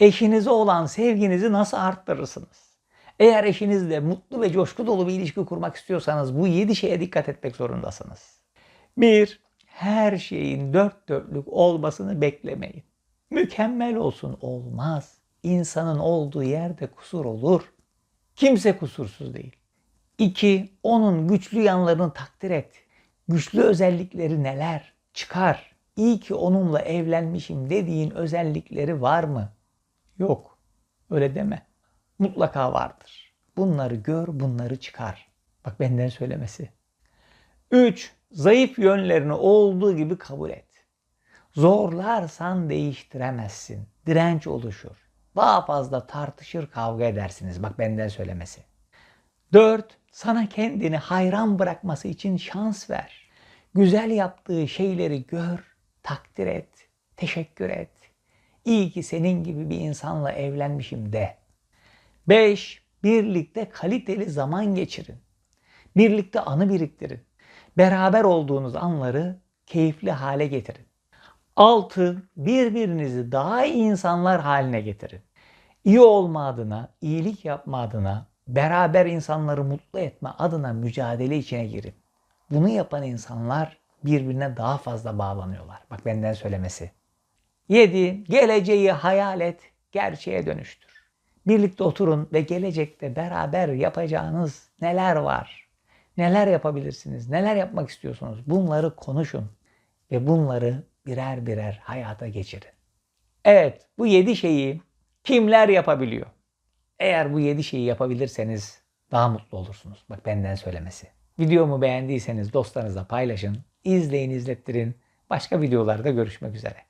Eşinize olan sevginizi nasıl arttırırsınız? Eğer eşinizle mutlu ve coşku dolu bir ilişki kurmak istiyorsanız bu 7 şeye dikkat etmek zorundasınız. 1. Her şeyin dört dörtlük olmasını beklemeyin. Mükemmel olsun olmaz. İnsanın olduğu yerde kusur olur. Kimse kusursuz değil. 2. Onun güçlü yanlarını takdir et. Güçlü özellikleri neler? Çıkar. İyi ki onunla evlenmişim dediğin özellikleri var mı? Yok. Öyle deme. Mutlaka vardır. Bunları gör, bunları çıkar. Bak benden söylemesi. 3. Zayıf yönlerini olduğu gibi kabul et. Zorlarsan değiştiremezsin. Direnç oluşur. Daha fazla tartışır, kavga edersiniz. Bak benden söylemesi. 4. Sana kendini hayran bırakması için şans ver. Güzel yaptığı şeyleri gör, takdir et, teşekkür et. İyi ki senin gibi bir insanla evlenmişim de. 5. Birlikte kaliteli zaman geçirin. Birlikte anı biriktirin. Beraber olduğunuz anları keyifli hale getirin. 6. Birbirinizi daha iyi insanlar haline getirin. İyi olma adına, iyilik yapma adına, beraber insanları mutlu etme adına mücadele içine girin. Bunu yapan insanlar birbirine daha fazla bağlanıyorlar. Bak benden söylemesi. 7. Geleceği hayal et, gerçeğe dönüştür. Birlikte oturun ve gelecekte beraber yapacağınız neler var? Neler yapabilirsiniz? Neler yapmak istiyorsunuz? Bunları konuşun ve bunları birer birer hayata geçirin. Evet, bu 7 şeyi kimler yapabiliyor? Eğer bu 7 şeyi yapabilirseniz daha mutlu olursunuz. Bak benden söylemesi. Videomu beğendiyseniz dostlarınızla paylaşın. izleyin, izlettirin. Başka videolarda görüşmek üzere.